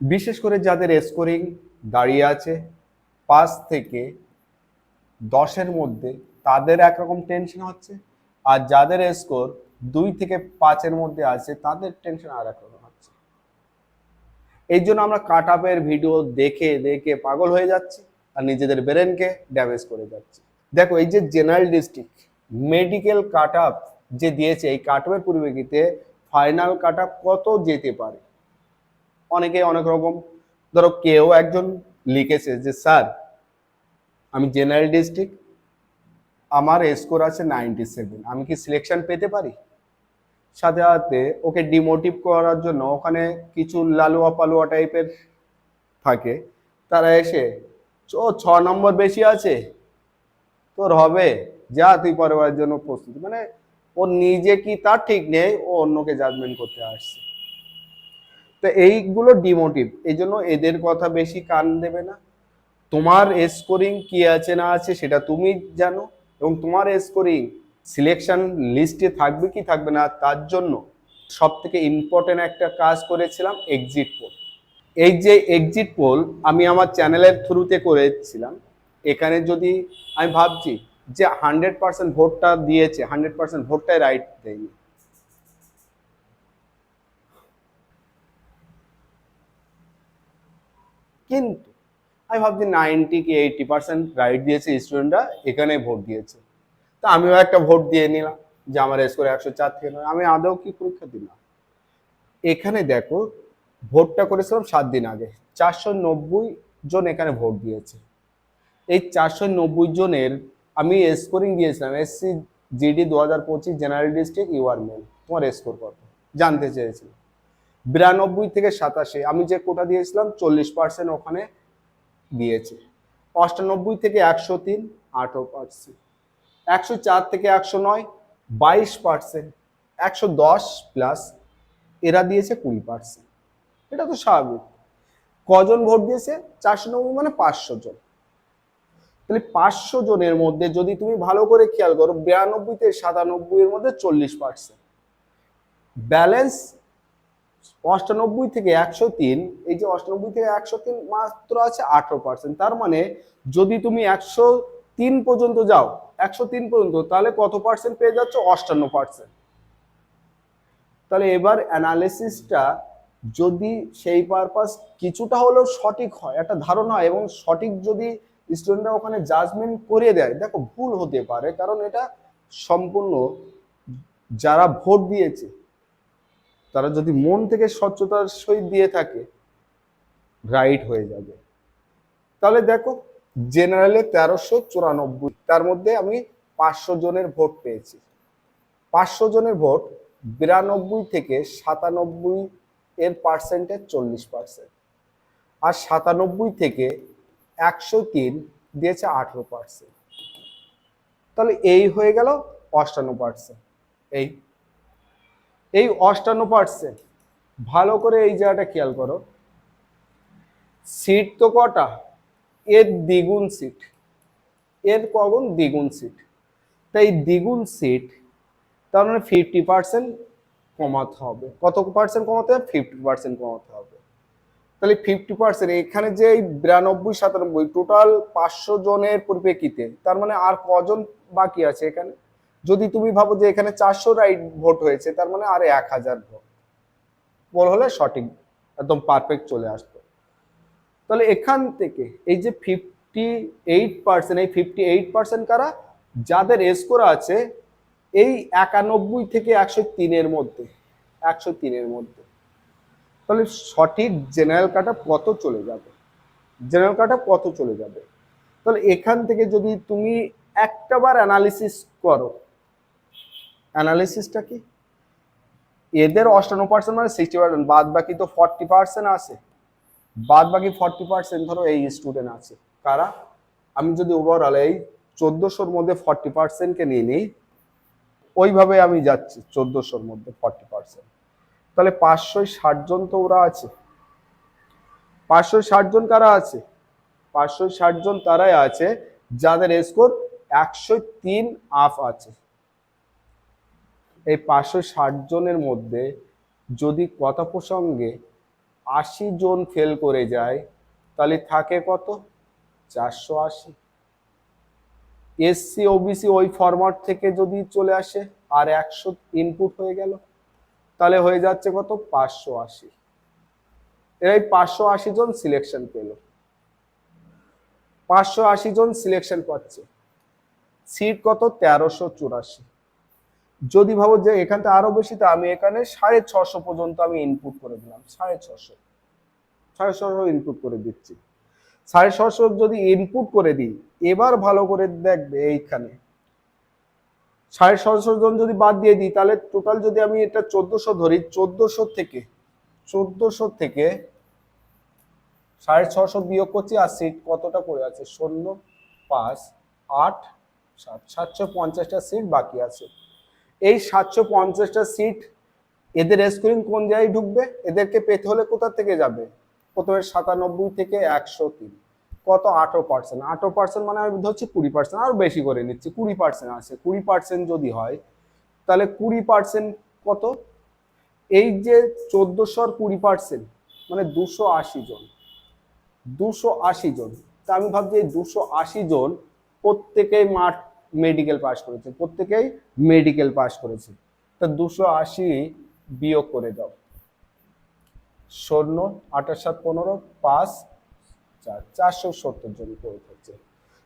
বিশেষ করে যাদের স্কোরিং দাঁড়িয়ে আছে, পাঁচ থেকে দশের মধ্যে, তাদের একরকম টেনশন হচ্ছে। আর যাদের স্কোর দুই থেকে পাঁচের মধ্যে আছে, তাদের টেনশন আর একরকম হচ্ছে। এই জন্য আমরা কাট আপের ভিডিও দেখে দেখে পাগল হয়ে যাচ্ছি আর নিজেদের ব্রেনকে ড্যামেজ করে যাচ্ছি। দেখো, এই যে general district medical cut off যে দিয়েছে, এই কাট আপের পরিপ্রেক্ষিতে ফাইনাল কাট আপ কত যেতে পারে? অনেকে অনেক রকম, ধরো কেউ একজন লিখেছে যে, স্যার, আমি জেনারেল ডিস্ট্রিক্ট আমার স্কোর আছে নাইনটি সেভেন আমি কি সিলেকশন পেতে পারি? সাথে সাথে ওকে ডিমোটিভ করার জন্য ওখানে কিছু লালুয়া পালুয়া টাইপের থাকে, তারা এসে, ও, ছ নম্বর বেশি আছে, তোর হবে, যা তুই পরের জন্য প্রস্তুতি। মানে ও নিজে কি তার ঠিক নেই, ও অন্যকে জাজমেন্ট করতে আসছে। তো এইগুলো ডিমোটিভ এই জন্য এদের কথা বেশি কান দেবে না। তোমার স্কোরিং কি আছে না আছে সেটা তুমি জানো এবং তোমার স্কোরিং সিলেকশন লিস্টে থাকবে কি থাকবে না তার জন্য সব থেকে ইম্পর্টেন্ট একটা কাজ করেছিলাম এক্সিট পোল এই যে এক্সিট পোল আমি আমার চ্যানেলের থ্রুতে করেছিলাম। এখানে যদি আমি ভাবছি যে হান্ড্রেড পার্সেন্ট ভোটটা দিয়েছে হান্ড্রেড পার্সেন্ট ভোটটাই রাইট দেয়নি। কিন্তু আমি ভাবছি নাইনটি কি এইটি পার্সেন্ট রাইট দিয়েছে স্টুডেন্টরা এখানে ভোট দিয়েছে। তা আমিও একটা ভোট দিয়ে নিলাম যে আমার স্কোর একশো চার থেকে নয়। আমি আদৌ কি পরীক্ষা দিলাম? এখানে দেখো ভোটটা করেছিলাম সাত দিন আগে। চারশো নব্বই জন এখানে ভোট দিয়েছে। এই চারশো নব্বই জনের আমি স্কোরিং দিয়েছিলাম। এসসি জিডি দু হাজার পঁচিশ জেনারেল ডিস্ট্রিক্ট ইউআর মেল তোমার স্কোর কত? জানতে চেয়েছিলাম। বিরানব্বই থেকে সাতাশে। আমি যে কোটা দিয়েছিলাম, চল্লিশ পার্সেন্ট ওখানে দিয়েছে। অষ্টানব্বই থেকে একশো তিন, আঠেরো পার্সেন্ট একশো চার থেকে একশো নয়, বাইশ পার্সেন্ট একশো দশ প্লাস এরা দিয়েছে কুড়ি পার্সেন্ট এটা তো স্বাভাবিক। কজন ভোট দিয়েছে? চারশো নব্বই মানে পাঁচশো জন। তাহলে পাঁচশো জনের মধ্যে যদি তুমি ভালো করে খেয়াল করো, বিরানব্বই থেকে সাতানব্বই এর মধ্যে চল্লিশ পার্সেন্ট ব্যালেন্স অষ্টানব্বই থেকে একশো তিন, এই যে অষ্টানব্বই থেকে একশো তিন মাত্র আছে আঠারো পার্সেন্ট তার মানে যদি তুমি একশো তিন পর্যন্ত যাও, একশো তিন পর্যন্ত, তাহলে কত পার্সেন্ট পেয়ে যাচ্ছ? অষ্টান্ন পার্সেন্ট তাহলে এবার অ্যানালিসিসটা যদি সেই পারপাস কিছুটা হলেও সঠিক হয়, একটা ধারণা হয় এবং সঠিক যদি স্টুডেন্টরা ওখানে জাজমেন্ট করিয়ে দেয়, দেখো ভুল হতে পারে, কারণ এটা সম্পূর্ণ যারা ভোট দিয়েছে তারা যদি মন থেকে স্বচ্ছতার সহিত দিয়ে থাকে রাইট হয়ে যাবে। তাহলে দেখো জেনারেলে তেরোশো চুরানব্বই, তার মধ্যে আমি পাঁচশো জনের ভোট পেয়েছি। পাঁচশো জনের ভোট বিরানব্বই থেকে সাতানব্বই এর পার্সেন্টেজ চল্লিশ পার্সেন্ট আর সাতানব্বই থেকে একশো তিন দিয়েছে আঠেরো পার্সেন্ট তাহলে এই হয়ে গেল অষ্টান্ন পার্সেন্ট এই এই অষ্টান্ন পার্সেন্ট ভালো করে এই জায়গাটা খেয়াল করো। সিট তো কটা? এর দ্বিগুণ সিট এর কগুণ দ্বিগুণ সিট তাই দ্বিগুণ সিট তার মানে ফিফটি পার্সেন্ট কমাতে হবে। কত পার্সেন্ট কমাতে হবে? ফিফটি পার্সেন্ট কমাতে হবে। তাহলে ফিফটি পার্সেন্ট এখানে যে বিরানব্বই, সাতানব্বই টোটাল পাঁচশো জনের পরিপ্রেক্ষিতে, তার মানে আর কজন বাকি আছে এখানে? যদি তুমি ভাবো যে এখানে চারশো রাইট ভোট হয়েছে, তার মানে আরে এক হাজার ভোট বল হলে সঠিক, একদম পারফেক্ট চলে আসতো। তাহলে এখান থেকে এই যে ফিফটি এইট পার্সেন্ট এই ফিফটি এইট পার্সেন্ট কারা, যাদের স্কোর আছে এই একানব্বই থেকে একশো তিনের মধ্যে, একশো তিনের মধ্যে। তাহলে সঠিক জেনারেল কাটা কত চলে যাবে? জেনারেল কাটা কত চলে যাবে? তাহলে এখান থেকে যদি তুমি একটা বার অ্যানালিসিস করো অ্যানালিসিসটা কি? এদের অষ্টান্ন পার্সেন্ট মানে সিক্সটি পার্সেন্ট বাদ বাকি তো ফর্টি পার্সেন্ট আছে। বাদ বাকি ফর্টি পার্সেন্ট ধরো এই স্টুডেন্ট আছে। কারা? আমি যদি ওভারঅল এই চোদ্দোশোর মধ্যে ফর্টি পার্সেন্টকে নিয়ে নিই, ওইভাবে আমি যাচ্ছি, চোদ্দোশোর মধ্যে ফর্টি পার্সেন্ট তাহলে পাঁচশো ষাট জন তো ওরা আছে। পাঁচশো ষাট জন কারা আছে? পাঁচশো ষাট জন তারাই আছে, যাদের স্কোর একশো তিন আপ আছে। এই পাঁচশো ষাট জনের মধ্যে যদি কথা প্রসঙ্গে আশি জন ফেল করে যায়, তাহলে থাকে কত? চারশো আশি। এসসি, ওবিসি ওই ফরম্যাট থেকে যদি চলে আসে আর একশো ইনপুট হয়ে গেল, তাহলে হয়ে যাচ্ছে কত? পাঁচশো আশি। এরাই পাঁচশো আশি জন সিলেকশন পেল। পাঁচশো আশি জন সিলেকশন পাচ্ছে। সিট কত? তেরোশো চুরাশি। যদি ভাবো যে এখানটা আরও বেশি, তো আমি এখানে সাড়ে ছশো পর্যন্ত আমি ইনপুট করে দিলাম, সাড়ে ছশো। সাড়ে ছশো ইনপুট করে দিচ্ছি। সাড়ে ছশো যদি ইনপুট করে দিই, এবার ভালো করে দেখবে এইখানে। সাড়ে ছশো জন যদি বাদ দিয়ে দিই, তাহলে টোটাল যদি আমি এটা চোদ্দশো ধরি, চোদ্দশো থেকে চোদ্দশো থেকে সাড়ে ছশো বিয়োগ করছি, আর সিট কতটা পড়ে আছে? শূন্য, পাঁচ, আট, সাত, সাতশো পঞ্চাশটা সিট বাকি আছে। এই সাতশো পঞ্চাশটা সিট এদের স্ক্রিন কোন জায়গায় ঢুকবে? এদেরকে পেতে হলে কোথা থেকে যাবে? প্রথমে সাতানব্বই থেকে একশো তিন। কত? আঠারো পার্সেন্ট আঠারো পার্সেন্ট মানে আমি ধরছি কুড়ি পার্সেন্ট আরও বেশি করে নিচ্ছি, কুড়ি পার্সেন্ট আছে। কুড়ি পার্সেন্ট যদি হয়, তাহলে কুড়ি পার্সেন্ট কত? এই যে চোদ্দোশোর কুড়ি পার্সেন্ট মানে দুশো আশি জন। দুশো আশি জন। তা আমি ভাবছি এই দুশো আশি জন প্রত্যেকেই মাঠ মেডিকেল পাস করেছে, প্রত্যেকেই মেডিকেল পাস করেছে। তা দুশো আশি বিয়োগ করে দাও। শূন্য, আঠাশ সাত পনেরো, পাঁচ, চার, চারশো সত্তর জন করে হচ্ছে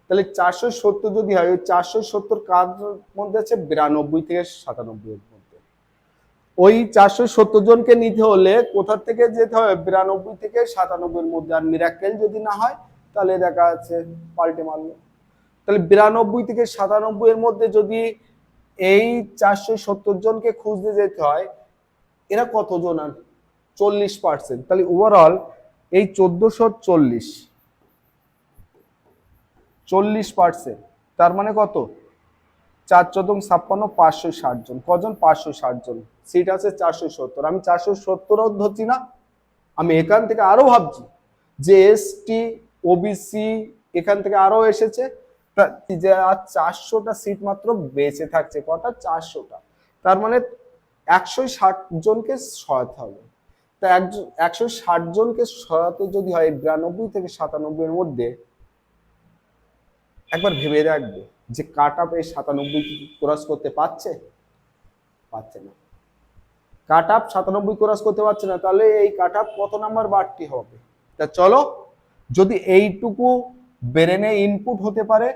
তাহলে চারশো সত্তর যদি হয়, ওই চারশো সত্তর কার মধ্যে আছে? বিরানব্বই থেকে সাতানব্বই এর মধ্যে। ওই চারশো সত্তর জনকে নিতে হলে কোথা থেকে যেতে হবে? বিরানব্বই থেকে সাতানব্বই এর মধ্যে। আর মিরাক্কেল যদি না হয়, তাহলে দেখা যাচ্ছে পাল্টে মারলো। তাহলে বিরানব্বই থেকে সাতানব্বই এর মধ্যে যদি এই চারশো সত্তর জনকে খুঁজতে যেতে হয়, এরা কতজন আর? চল্লিশ পার্সেন্ট তাহলে ওভারঅল এই চোদ্দশো চল্লিশ। চল্লিশ পার্সেন্ট তার মানে কত? চার চোদ্দ ছাপ্পান্ন, পাঁচশো ষাট জন। কজন? পাঁচশো ষাট জন। সিট আছে চারশো সত্তর। আমি চারশো সত্তরও ধরছি না, আমি এখান থেকে আরও ভাবছি। যে এসটি ওবিসি এখান থেকে আরও এসেছে। তা যে আর চারশোটা সিট মাত্র বেঁচে থাকছে, কটা? চারশোটা। তার মানে একশো ষাট জনকে সহায়তা হবে। তা একজন একশো ষাট জনকে সহায়তা যদি হয় বিরানব্বই থেকে সাতানব্বই এর মধ্যে, একবার ভেবে রাখবে যে কাট আপ এই সাতানব্বই ক্রস করতে পারছে? পারছে না। কাট আপ সাতানব্বই ক্রস করতে পারছে না, তাহলে এই কাট আপ কত নাম্বার বাড়তি হবে? তা চলো, যদি এইটুকু ব্রেনে ইনপুট হতে পারে,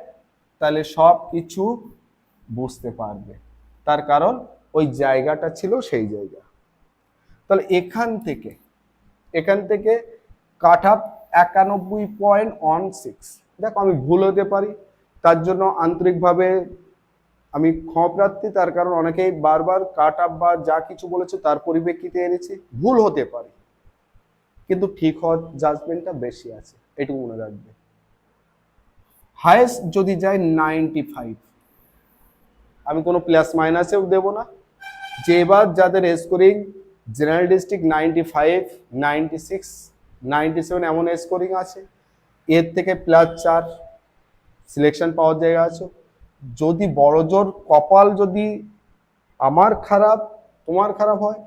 তাহলে সব কিছু বুঝতে পারবে। তার কারণ ওই জায়গাটা ছিল সেই জায়গা। তাহলে এখান থেকে এখান থেকে কাট আপ একানব্বই পয়েন্ট ওয়ান সিক্স দেখো, আমি ভুল হতে পারি, তার জন্য আন্তরিকভাবে আমি ক্ষমাপ্রার্থী তার কারণ অনেকেই বারবার কাট আপ বা যা কিছু বলেছে তার পরিপ্রেক্ষিতে এনেছি, ভুল হতে পারে। কিন্তু ঠিক হওয়ার জাজমেন্টটা বেশি আছে, এটুকু মনে রাখবে। হায়েস্ট যদি যায় নাইনটি ফাইভ আমি কোনো প্লাস মাইনাসেও দেবো না। যে এবার যাদের scoring general district ninety five ninety six ninety seven এমন স্কোরিং আছে। এর থেকে প্লাস চার সিলেকশন পাওয়ার জায়গা আছে। যদি বড় জোর, কপাল যদি আমার খারাপ, তোমার খারাপ হয়